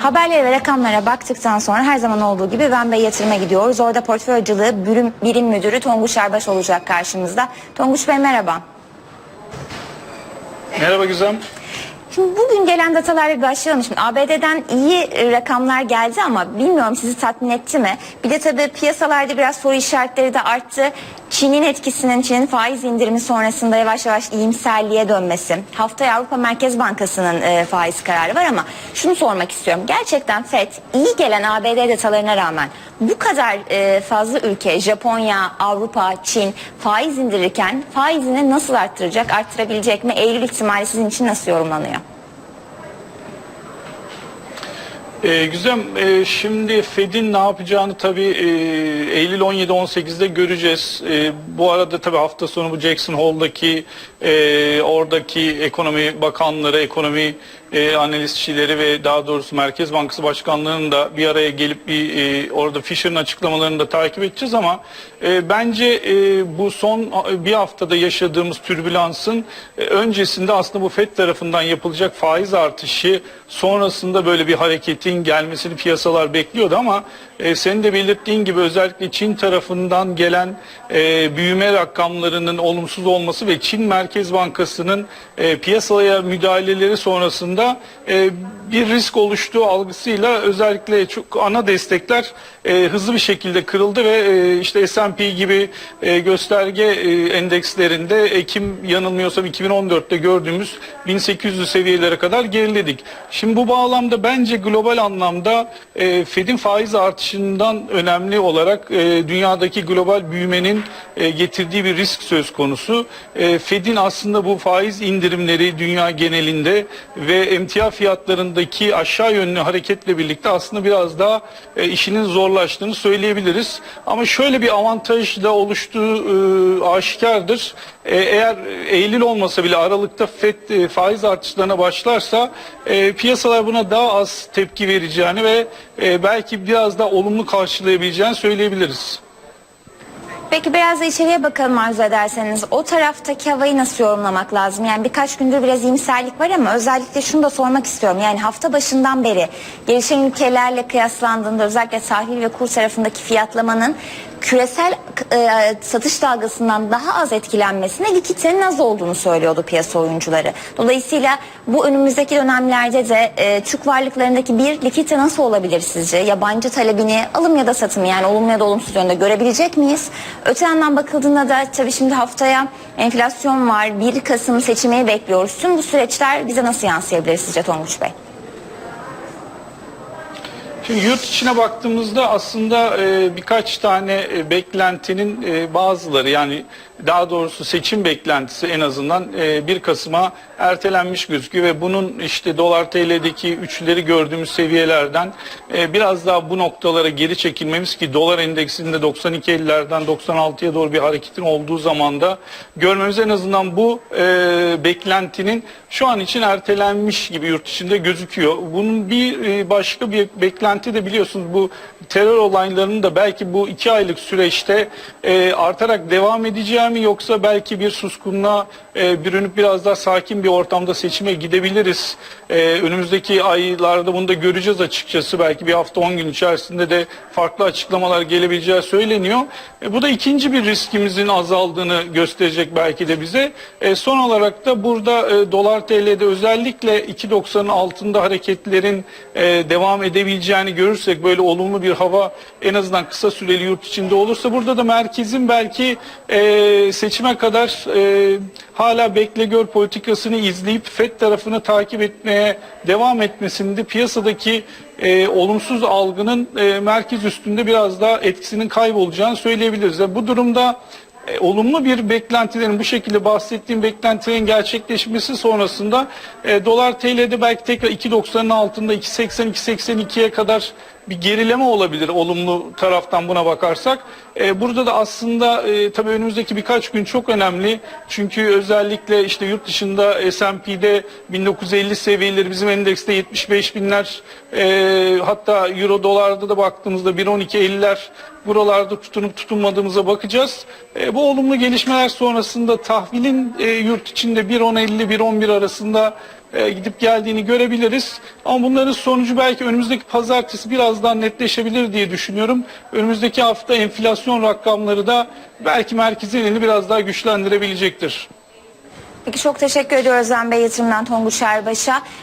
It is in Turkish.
Haberlere ve rakamlara baktıktan sonra her zaman olduğu gibi Ben Bey yatırıma gidiyoruz. Orada portföy hocalığı birim, birim müdürü Tonguç Erbaş olacak karşımızda. Tonguç Bey merhaba. Merhaba Güzem. Şimdi bugün gelen datalarla başlayalım. Şimdi ABD'den iyi rakamlar geldi ama bilmiyorum sizi tatmin etti mi? Bir de tabii piyasalarda biraz soru işaretleri de arttı. Çin'in etkisinin, Çin'in faiz indirimi sonrasında yavaş yavaş iyimserliğe dönmesi. Haftaya Avrupa Merkez Bankası'nın e, faiz kararı var ama şunu sormak istiyorum. Gerçekten FED iyi gelen ABD datalarına rağmen bu kadar e, fazla ülke, Japonya, Avrupa, Çin faiz indirirken faizini nasıl arttıracak, arttırabilecek mi? Eylül ihtimali sizin için nasıl yorumlanıyor? Ee, Güzem, e, şimdi Fed'in ne yapacağını tabii e, Eylül 17-18'de göreceğiz. E, bu arada tabii hafta sonu bu Jackson Hole'daki e, oradaki ekonomi bakanları, ekonomi e, analistçileri ve daha doğrusu Merkez Bankası Başkanlığı'nın da bir araya gelip bir e, orada Fisher'ın açıklamalarını da takip edeceğiz ama e, bence e, bu son bir haftada yaşadığımız türbülansın e, öncesinde aslında bu FED tarafından yapılacak faiz artışı sonrasında böyle bir hareketin gelmesini piyasalar bekliyordu ama e, senin de belirttiğin gibi özellikle Çin tarafından gelen e, büyüme rakamlarının olumsuz olması ve Çin Merkez Bankası'nın e, piyasaya müdahaleleri sonrasında e, bir risk oluştuğu algısıyla özellikle çok ana destekler e, hızlı bir şekilde kırıldı ve e, işte S&P gibi e, gösterge e, endekslerinde Ekim yanılmıyorsam 2014'te gördüğümüz 1800 seviyelere kadar geriledik. Şimdi bu bağlamda bence global anlamda e, Fed'in faiz artışından önemli olarak e, dünyadaki global büyümenin e, getirdiği bir risk söz konusu. E, Fed'in aslında bu faiz indirimleri dünya genelinde ve emtia fiyatlarındaki aşağı yönlü hareketle birlikte aslında biraz daha e, işinin zorlaştığını söyleyebiliriz. Ama şöyle bir avantaj da oluştuğu e, aşikardır. E, eğer Eylül olmasa bile Aralık'ta FED e, faiz artışlarına başlarsa e, piyasalar buna daha az tepki vereceğini ve e, belki biraz daha olumlu karşılayabileceğini söyleyebiliriz. Peki biraz da içeriye bakalım arzu ederseniz. O taraftaki havayı nasıl yorumlamak lazım? Yani birkaç gündür biraz iyimserlik var ama özellikle şunu da sormak istiyorum. Yani hafta başından beri gelişen ülkelerle kıyaslandığında özellikle sahil ve kur tarafındaki fiyatlamanın küresel e, satış dalgasından daha az etkilenmesine likiditenin az olduğunu söylüyordu piyasa oyuncuları. Dolayısıyla bu önümüzdeki dönemlerde de e, Türk varlıklarındaki bir likidite nasıl olabilir sizce? Yabancı talebini alım ya da satımı yani olumlu ya da olumsuz yönde görebilecek miyiz? Öte yandan bakıldığında da tabii şimdi haftaya enflasyon var. 1 Kasım seçimi bekliyoruz. Tüm bu süreçler bize nasıl yansıyabilir sizce Tonguç Bey? Şimdi yurt içine baktığımızda aslında e, birkaç tane e, beklentinin e, bazıları yani daha doğrusu seçim beklentisi en azından e, 1 Kasım'a ertelenmiş gözüküyor ve bunun işte dolar TL'deki üçleri gördüğümüz seviyelerden biraz daha bu noktalara geri çekilmemiz ki dolar endeksinde 92.50'lerden 96'ya doğru bir hareketin olduğu zamanda görmemiz en azından bu beklentinin şu an için ertelenmiş gibi yurt içinde gözüküyor. Bunun bir başka bir beklenti de biliyorsunuz bu terör olaylarının da belki bu iki aylık süreçte e, artarak devam edeceği mi yoksa belki bir suskunluğa e, bürünüp biraz daha sakin bir ortamda seçime gidebiliriz. E, önümüzdeki aylarda bunu da göreceğiz açıkçası. Belki bir hafta 10 gün içerisinde de farklı açıklamalar gelebileceği söyleniyor. E, bu da ikinci bir riskimizin azaldığını gösterecek belki de bize. E, son olarak da burada e, dolar TL'de özellikle 2.90'ın altında hareketlerin e, devam edebileceğini görürsek böyle olumlu bir hava en azından kısa süreli yurt içinde olursa burada da merkezin belki e, seçime kadar e, hala bekle gör politikasını izleyip FED tarafını takip etmeye devam etmesinde piyasadaki e, olumsuz algının e, merkez üstünde biraz daha etkisinin kaybolacağını söyleyebiliriz. Yani bu durumda e, olumlu bir beklentilerin bu şekilde bahsettiğim beklentilerin gerçekleşmesi sonrasında e, dolar TL'de belki tekrar 2.90'ın altında 2.80 2.82'ye kadar bir gerileme olabilir olumlu taraftan buna bakarsak. E, burada da aslında e, tabii önümüzdeki birkaç gün çok önemli. Çünkü özellikle işte yurt dışında S&P'de 1950 seviyeleri bizim endekste 75 binler e, hatta euro dolarda da baktığımızda 1.12.50'ler buralarda tutunup tutunmadığımıza bakacağız. Bu olumlu gelişmeler sonrasında tahvilin yurt içinde 1.10.50 1.11 arasında e, gidip geldiğini görebiliriz. Ama bunların sonucu belki önümüzdeki pazartesi biraz daha netleşebilir diye düşünüyorum. Önümüzdeki hafta enflasyon rakamları da belki merkezin elini biraz daha güçlendirebilecektir. Peki çok teşekkür ediyoruz Özlem Bey yatırımdan Tonguç Erbaş'a.